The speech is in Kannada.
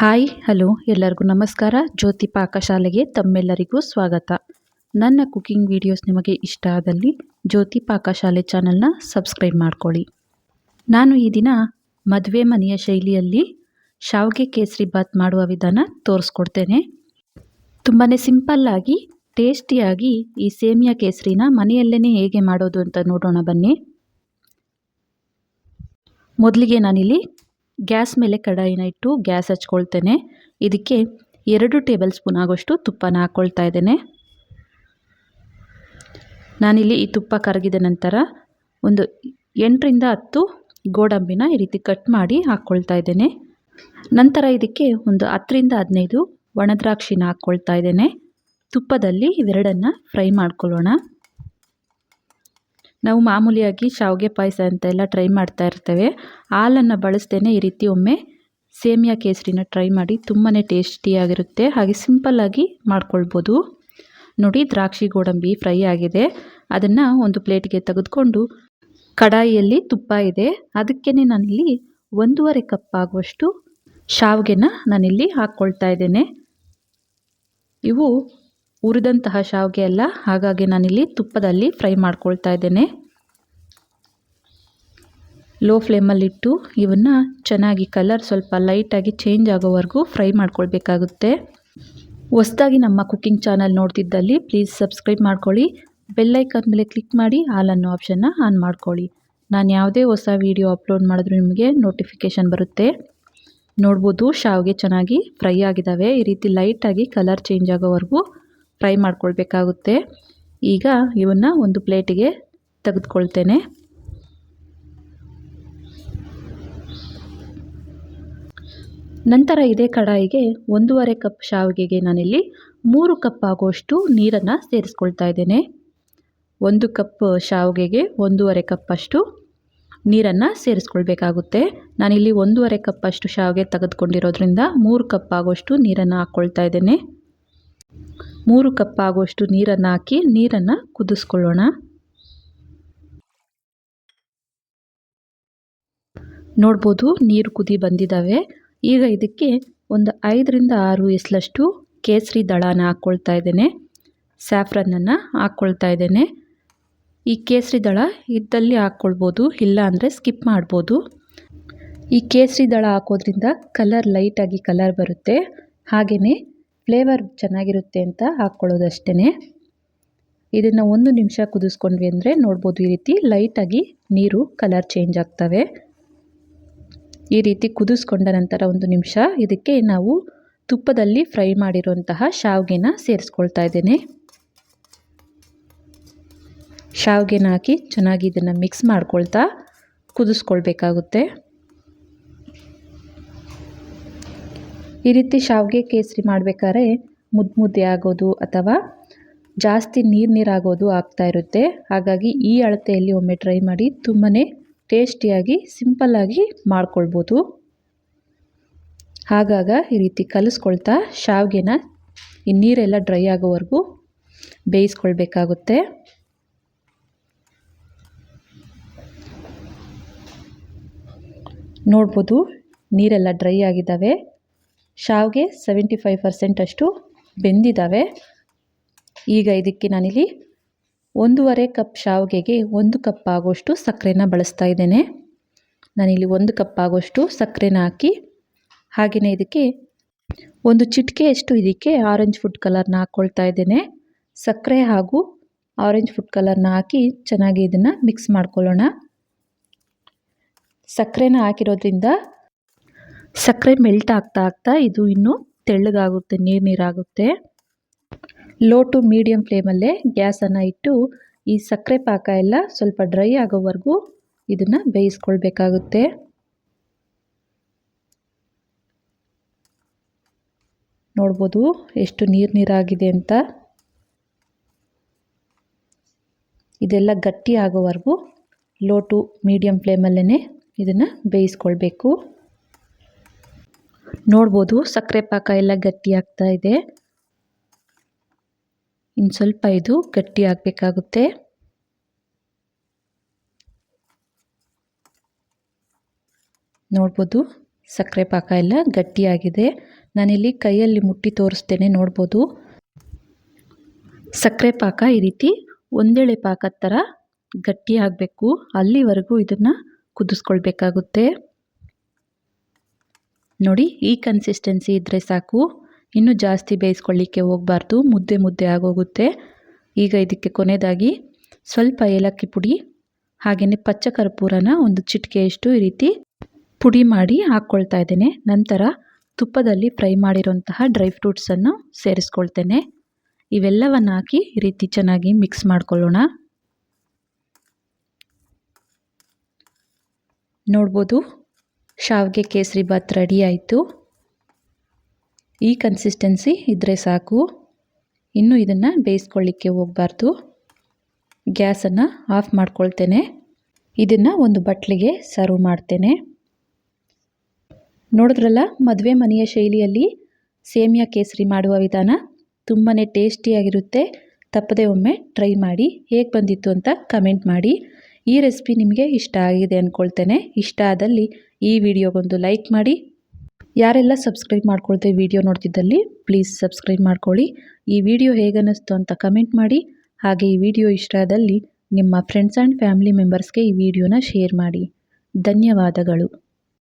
ಹಾಯ್, ಹಲೋ, ಎಲ್ಲರಿಗೂ ನಮಸ್ಕಾರ. ಜ್ಯೋತಿ ಪಾಕಶಾಲೆಗೆ ತಮ್ಮೆಲ್ಲರಿಗೂ ಸ್ವಾಗತ. ನನ್ನ ಕುಕಿಂಗ್ ವಿಡಿಯೋಸ್ ನಿಮಗೆ ಇಷ್ಟ ಆದಲ್ಲಿ ಜ್ಯೋತಿ ಪಾಕಶಾಲೆ ಚಾನಲ್ನ ಸಬ್ಸ್ಕ್ರೈಬ್ ಮಾಡ್ಕೊಳ್ಳಿ. ನಾನು ಈ ದಿನ ಮದುವೆ ಮನೆಯ ಶೈಲಿಯಲ್ಲಿ ಶಾವಿಗೆ ಕೇಸರಿ ಬಾತ್ ಮಾಡುವ ವಿಧಾನ ತೋರಿಸ್ಕೊಡ್ತೇನೆ. ತುಂಬಾ ಸಿಂಪಲ್ಲಾಗಿ ಟೇಸ್ಟಿಯಾಗಿ ಈ ಸೇಮಿಯಾ ಕೇಸರಿನ ಮನೆಯಲ್ಲೇ ಹೇಗೆ ಮಾಡೋದು ಅಂತ ನೋಡೋಣ ಬನ್ನಿ. ಮೊದಲಿಗೆ ನಾನಿಲ್ಲಿ ಗ್ಯಾಸ್ ಮೇಲೆ ಕಡಾಯಿನ ಇಟ್ಟು ಗ್ಯಾಸ್ ಹಚ್ಕೊಳ್ತೇನೆ. ಇದಕ್ಕೆ ಎರಡು ಟೇಬಲ್ ಸ್ಪೂನ್ ಆಗೋಷ್ಟು ತುಪ್ಪನ ಹಾಕ್ಕೊಳ್ತಾ ಇದ್ದೇನೆ. ನಾನಿಲ್ಲಿ ಈ ತುಪ್ಪ ಕರಗಿದ ನಂತರ ಒಂದು ಎಂಟರಿಂದ ಹತ್ತು ಗೋಡಂಬಿನ ಈ ರೀತಿ ಕಟ್ ಮಾಡಿ ಹಾಕ್ಕೊಳ್ತಾ ಇದ್ದೇನೆ. ನಂತರ ಇದಕ್ಕೆ ಒಂದು ಹತ್ತರಿಂದ ಹದಿನೈದು ಒಣದ್ರಾಕ್ಷಿನ ಹಾಕ್ಕೊಳ್ತಾ ಇದ್ದೇನೆ. ತುಪ್ಪದಲ್ಲಿ ಇವೆರಡನ್ನು ಫ್ರೈ ಮಾಡ್ಕೊಳ್ಳೋಣ. ನಾವು ಮಾಮೂಲಿಯಾಗಿ ಶಾವಿಗೆ ಪಾಯಸ ಅಂತ ಎಲ್ಲ ಟ್ರೈ ಮಾಡ್ತಾ ಇರ್ತೇವೆ. ಹಾಲನ್ನು ಬಳಸ್ದೇ ಈ ರೀತಿ ಒಮ್ಮೆ. ಸೇಮಿಯಾ ಕೇಸರಿನ ಟ್ರೈ ಮಾಡಿ ತುಂಬಾ ಟೇಸ್ಟಿಯಾಗಿರುತ್ತೆ ಹಾಗೆ ಸಿಂಪಲ್ಲಾಗಿ ಮಾಡ್ಕೊಳ್ಬೋದು. ನೋಡಿ ದ್ರಾಕ್ಷಿ ಗೋಡಂಬಿ ಫ್ರೈ ಆಗಿದೆ. ಅದನ್ನು ಒಂದು ಪ್ಲೇಟಿಗೆ ತೆಗೆದುಕೊಂಡು ಕಡಾಯಿಯಲ್ಲಿ ತುಪ್ಪ ಇದೆ. ಅದಕ್ಕೇ ನಾನಿಲ್ಲಿ ಒಂದೂವರೆ ಕಪ್ ಆಗುವಷ್ಟು ಶಾವಿಗೆನ ನಾನಿಲ್ಲಿ ಹಾಕ್ಕೊಳ್ತಾ ಇದ್ದೇನೆ. ಇವು ಹುರಿದಂತಹ ಶಾವಿಗೆ ಅಲ್ಲ, ಹಾಗಾಗಿ ನಾನಿಲ್ಲಿ ತುಪ್ಪದಲ್ಲಿ ಫ್ರೈ ಮಾಡ್ಕೊಳ್ತಾ ಇದ್ದೇನೆ. ಲೋ ಫ್ಲೇಮಲ್ಲಿಟ್ಟು ಇವನ್ನು ಚೆನ್ನಾಗಿ ಕಲರ್ ಸ್ವಲ್ಪ ಲೈಟಾಗಿ ಚೇಂಜ್ ಆಗೋವರೆಗೂ ಫ್ರೈ ಮಾಡ್ಕೊಳ್ಬೇಕಾಗುತ್ತೆ. ಹೊಸ್ದಾಗಿ ನಮ್ಮ ಕುಕ್ಕಿಂಗ್ ಚಾನಲ್ ನೋಡ್ತಿದ್ದಲ್ಲಿ ಪ್ಲೀಸ್ ಸಬ್ಸ್ಕ್ರೈಬ್ ಮಾಡ್ಕೊಳ್ಳಿ. ಬೆಲ್ಲೈಕನ್ ಮೇಲೆ ಕ್ಲಿಕ್ ಮಾಡಿ ಆಲ್ ಅನ್ನೋ ಆಪ್ಷನ್ನ ಆನ್ ಮಾಡ್ಕೊಳ್ಳಿ. ನಾನು ಯಾವುದೇ ಹೊಸ ವೀಡಿಯೋ ಅಪ್ಲೋಡ್ ಮಾಡಿದ್ರೂ ನಿಮಗೆ ನೋಟಿಫಿಕೇಷನ್ ಬರುತ್ತೆ. ನೋಡ್ಬೋದು, ಶಾವಿಗೆ ಚೆನ್ನಾಗಿ ಫ್ರೈ ಆಗಿದ್ದಾವೆ ಈ ರೀತಿ ಲೈಟಾಗಿ ಕಲರ್ ಚೇಂಜ್ ಆಗೋವರೆಗೂ ಫ್ರೈ ಮಾಡ್ಕೊಳ್ಬೇಕಾಗುತ್ತೆ. ಈಗ ಇವನ್ನು ಒಂದು ಪ್ಲೇಟಿಗೆ ತೆಗೆದುಕೊಳ್ತೇನೆ. ನಂತರ ಇದೇ ಕಡಾಯಿಗೆ ಒಂದೂವರೆ ಕಪ್ ಶಾವಿಗೆಗೆ ನಾನಿಲ್ಲಿ ಮೂರು ಕಪ್ ಆಗುವಷ್ಟು ನೀರನ್ನು ಸೇರಿಸ್ಕೊಳ್ತಾ ಇದ್ದೇನೆ. ಒಂದು ಕಪ್ ಶಾವಿಗೆಗೆ ಒಂದೂವರೆ ಕಪ್ಪಷ್ಟು ನೀರನ್ನು ಸೇರಿಸ್ಕೊಳ್ಬೇಕಾಗುತ್ತೆ. ನಾನಿಲ್ಲಿ ಒಂದೂವರೆ ಕಪ್ಪಷ್ಟು ಶಾವಿಗೆ ತೆಗೆದುಕೊಂಡಿರೋದ್ರಿಂದ ಮೂರು ಕಪ್ ಆಗೋಷ್ಟು ನೀರನ್ನು ಹಾಕ್ಕೊಳ್ತಾ ಇದ್ದೇನೆ. ಮೂರು ಕಪ್ ಆಗುವಷ್ಟು ನೀರನ್ನು ಹಾಕಿ ನೀರನ್ನು ಕುದಿಸ್ಕೊಳ್ಳೋಣ. ನೋಡ್ಬೋದು ನೀರು ಕುದಿ ಬಂದಿದ್ದಾವೆ ಈಗ ಇದಕ್ಕೆ ಒಂದು ಐದರಿಂದ ಆರು ಎಸ್ಲಷ್ಟು ಕೇಸರಿ ದಳನ ಹಾಕ್ಕೊಳ್ತಾ ಇದ್ದೇನೆ. ಸ್ಯಾಫ್ರನನ್ನು ಹಾಕ್ಕೊಳ್ತಾ ಇದ್ದೇನೆ. ಈ ಕೇಸರಿ ದಳ ಇದ್ದಲ್ಲಿ ಹಾಕ್ಕೊಳ್ಬೋದು ಇಲ್ಲ ಅಂದರೆ ಸ್ಕಿಪ್ ಮಾಡ್ಬೋದು. ಈ ಕೇಸರಿ ದಳ ಹಾಕೋದ್ರಿಂದ ಕಲರ್ ಲೈಟಾಗಿ ಕಲರ್ ಬರುತ್ತೆ. ಹಾಗೆಯೇ ಫ್ಲೇವರ್ ಚೆನ್ನಾಗಿರುತ್ತೆ ಅಂತ ಹಾಕ್ಕೊಳ್ಳೋದಷ್ಟೇ ಇದನ್ನು ಒಂದು ನಿಮಿಷ ಕುದಿಸ್ಕೊಂಡ್ವಿ ಅಂದರೆ ನೋಡ್ಬೋದು ಈ ರೀತಿ ಲೈಟಾಗಿ ನೀರು, ಕಲರ್ ಚೇಂಜ್ ಆಗ್ತವೆ. ಈ ರೀತಿ ಕುದಿಸ್ಕೊಂಡ ನಂತರ ಒಂದು ನಿಮಿಷ ಇದಕ್ಕೆ ನಾವು ತುಪ್ಪದಲ್ಲಿ ಫ್ರೈ ಮಾಡಿರುವಂತಹ ಶಾವಿಗೆನ ಸೇರಿಸ್ಕೊಳ್ತಾ ಇದ್ದೇನೆ. ಶಾವಿಗೆನ ಹಾಕಿ ಚೆನ್ನಾಗಿ ಇದನ್ನು ಮಿಕ್ಸ್ ಮಾಡ್ಕೊಳ್ತಾ ಕುದಿಸ್ಕೊಳ್ಬೇಕಾಗುತ್ತೆ. ಈ ರೀತಿ ಶಾವಿಗೆ ಕೇಸರಿ ಮಾಡಬೇಕಾದ್ರೆ ಮುದ್ದು ಮುದ್ದೆ ಆಗೋದು ಅಥವಾ ಜಾಸ್ತಿ ನೀರು ನೀರಾಗೋದು ಆಗ್ತಾ ಇರುತ್ತೆ. ಹಾಗಾಗಿ ಈ ಅಳತೆಯಲ್ಲಿ ಒಮ್ಮೆ ಟ್ರೈ ಮಾಡಿ ತುಂಬಾ ಟೇಸ್ಟಿಯಾಗಿ ಸಿಂಪಲ್ಲಾಗಿ ಮಾಡ್ಕೊಳ್ಬೋದು. ಹಾಗಾಗ ಈ ರೀತಿ ಕಲಿಸ್ಕೊಳ್ತಾ ಶಾವಿಗೆನ ಈ ನೀರೆಲ್ಲ ಡ್ರೈ ಆಗೋವರೆಗೂ ಬೇಯಿಸ್ಕೊಳ್ಬೇಕಾಗುತ್ತೆ. ನೋಡ್ಬೋದು, ನೀರೆಲ್ಲ ಡ್ರೈ ಆಗಿದ್ದಾವೆ. ಶಾವಿಗೆ ಸೆವೆಂಟಿ ಫೈವ್ ಪರ್ಸೆಂಟ್ ಅಷ್ಟು ಬೆಂದಿದ್ದಾವೆ ಈಗ ಇದಕ್ಕೆ ನಾನಿಲ್ಲಿ ಒಂದೂವರೆ ಕಪ್ ಶಾವಿಗೆಗೆ ಒಂದು ಕಪ್ ಆಗೋಷ್ಟು ಸಕ್ಕರೆನ ಬಳಸ್ತಾ ಇದ್ದೇನೆ. ನಾನಿಲ್ಲಿ ಒಂದು ಕಪ್ ಆಗೋಷ್ಟು ಸಕ್ಕರೆನ ಹಾಕಿ ಹಾಗೆಯೇ ಇದಕ್ಕೆ ಒಂದು ಚಿಟಿಕೆಯಷ್ಟು ಇದಕ್ಕೆ ಆರೆಂಜ್ ಫುಡ್ ಕಲರ್ನ ಹಾಕ್ಕೊಳ್ತಾ ಇದ್ದೇನೆ. ಸಕ್ಕರೆ ಹಾಗೂ ಆರೆಂಜ್ ಫುಡ್ ಕಲರ್ನ ಹಾಕಿ ಚೆನ್ನಾಗಿ ಇದನ್ನು ಮಿಕ್ಸ್ ಮಾಡ್ಕೊಳ್ಳೋಣ. ಸಕ್ಕರೆನ ಹಾಕಿರೋದ್ರಿಂದ ಸಕ್ಕರೆ ಮೆಲ್ಟ್ ಆಗ್ತಾ ಆಗ್ತಾ ಇದು ಇನ್ನೂ ತೆಳ್ಳಗಾಗುತ್ತೆ, ನೀರು ನೀರಾಗುತ್ತೆ. ಲೋ ಟು ಮೀಡಿಯಮ್ ಫ್ಲೇಮಲ್ಲೇ ಗ್ಯಾಸನ್ನು ಇಟ್ಟು ಈ ಸಕ್ಕರೆ ಪಾಕ ಎಲ್ಲ ಸ್ವಲ್ಪ ಡ್ರೈ ಆಗೋವರೆಗೂ ಇದನ್ನು ಬೇಯಿಸ್ಕೊಳ್ಬೇಕಾಗುತ್ತೆ. ನೋಡ್ಬೋದು ಎಷ್ಟು ನೀರು ನೀರಾಗಿದೆ ಅಂತ. ಇದೆಲ್ಲ ಗಟ್ಟಿ ಆಗೋವರೆಗೂ ಲೋ ಟು ಮೀಡಿಯಮ್ ಫ್ಲೇಮಲ್ಲೇ ಇದನ್ನು ಬೇಯಿಸ್ಕೊಳ್ಬೇಕು. ನೋಡ್ಬೋದು, ಸಕ್ಕರೆ ಪಾಕ ಎಲ್ಲ ಗಟ್ಟಿ ಆಗ್ತಾ ಇದೆ. ಇನ್ನು ಸ್ವಲ್ಪ ಇದು ಗಟ್ಟಿ ಆಗಬೇಕಾಗುತ್ತೆ. ನೋಡ್ಬೋದು, ಸಕ್ಕರೆ ಪಾಕ ಎಲ್ಲ ಗಟ್ಟಿಯಾಗಿದೆ ನಾನಿಲ್ಲಿ ಕೈಯಲ್ಲಿ ಮುಟ್ಟಿ ತೋರಿಸ್ತೇನೆ, ನೋಡ್ಬೋದು. ಸಕ್ಕರೆ ಪಾಕ ಈ ರೀತಿ ಒಂದೆಳೆ ಪಾಕದ ಥರ ಗಟ್ಟಿ ಆಗಬೇಕು. ಅಲ್ಲಿವರೆಗೂ ಇದನ್ನು ಕುದಿಸ್ಕೊಳ್ಬೇಕಾಗುತ್ತೆ. ನೋಡಿ, ಈ ಕನ್ಸಿಸ್ಟೆನ್ಸಿ ಇದ್ದರೆ ಸಾಕು. ಇನ್ನೂ ಜಾಸ್ತಿ ಬೇಯಿಸ್ಕೊಳ್ಳಿಕ್ಕೆ ಹೋಗಬಾರ್ದು. ಮುದ್ದೆ ಮುದ್ದೆ ಆಗೋಗುತ್ತೆ. ಈಗ ಇದಕ್ಕೆ ಕೊನೆಯದಾಗಿ ಸ್ವಲ್ಪ ಏಲಕ್ಕಿ ಪುಡಿ, ಹಾಗೆಯೇ ಪಚ್ಚ ಕರ್ಪೂರನ ಒಂದು ಚಿಟಿಕೆಯಷ್ಟು ಈ ರೀತಿ ಪುಡಿ ಮಾಡಿ ಹಾಕ್ಕೊಳ್ತಾ ಇದ್ದೇನೆ. ನಂತರ ತುಪ್ಪದಲ್ಲಿ ಫ್ರೈ ಮಾಡಿರುವಂತಹ ಡ್ರೈ ಫ್ರೂಟ್ಸನ್ನು ಸೇರಿಸ್ಕೊಳ್ತೇನೆ. ಇವೆಲ್ಲವನ್ನು ಹಾಕಿ ಈ ರೀತಿ ಚೆನ್ನಾಗಿ ಮಿಕ್ಸ್ ಮಾಡ್ಕೊಳ್ಳೋಣ. ನೋಡ್ಬೋದು ಶಾವಿಗೆ ಕೇಸರಿ ಭಾತ್ ರೆಡಿ ಆಯಿತು. ಈ ಕನ್ಸಿಸ್ಟೆನ್ಸಿ ಇದ್ದರೆ ಸಾಕು. ಇನ್ನು ಇದನ್ನು ಬೇಯಿಸ್ಕೊಳ್ಳಿಕ್ಕೆ ಹೋಗಬಾರ್ದು. ಗ್ಯಾಸನ್ನು ಆಫ್ ಮಾಡ್ಕೊಳ್ತೇನೆ. ಇದನ್ನು ಒಂದು ಬಟ್ಲಿಗೆ ಸರ್ವ್ ಮಾಡ್ತೇನೆ. ನೋಡಿದ್ರಲ್ಲ, ಮದುವೆ ಮನೆಯ ಶೈಲಿಯಲ್ಲಿ ಸೇಮಿಯಾ ಕೇಸರಿ ಮಾಡುವ ವಿಧಾನ ತುಂಬಾ ಟೇಸ್ಟಿಯಾಗಿರುತ್ತೆ. ತಪ್ಪದೆ ಒಮ್ಮೆ ಟ್ರೈ ಮಾಡಿ, ಹೇಗೆ ಬಂದಿತ್ತು ಅಂತ ಕಮೆಂಟ್ ಮಾಡಿ. ಈ ರೆಸಿಪಿ ನಿಮಗೆ ಇಷ್ಟ ಆಗಿದೆ ಅಂದ್ಕೊಳ್ತೇನೆ ಇಷ್ಟ ಆದಲ್ಲಿ ಈ ವಿಡಿಯೋಗೊಂದು ಲೈಕ್ ಮಾಡಿ. ಯಾರೆಲ್ಲ ಸಬ್ಸ್ಕ್ರೈಬ್ ಮಾಡ್ಕೊಳ್ತೇವೆ ವಿಡಿಯೋ ನೋಡ್ತಿದ್ದಲ್ಲಿ, ಪ್ಲೀಸ್ ಸಬ್ಸ್ಕ್ರೈಬ್ ಮಾಡ್ಕೊಳ್ಳಿ. ಈ ವಿಡಿಯೋ ಹೇಗನ್ನಿಸ್ತು ಅಂತ ಕಮೆಂಟ್ ಮಾಡಿ. ಹಾಗೆ ಈ ವಿಡಿಯೋ ಇಷ್ಟ ಆದಲ್ಲಿ ನಿಮ್ಮ ಫ್ರೆಂಡ್ಸ್ ಆ್ಯಂಡ್ ಫ್ಯಾಮಿಲಿ ಮೆಂಬರ್ಸ್ಗೆ ಈ ವಿಡಿಯೋನ ಶೇರ್ ಮಾಡಿ. ಧನ್ಯವಾದಗಳು.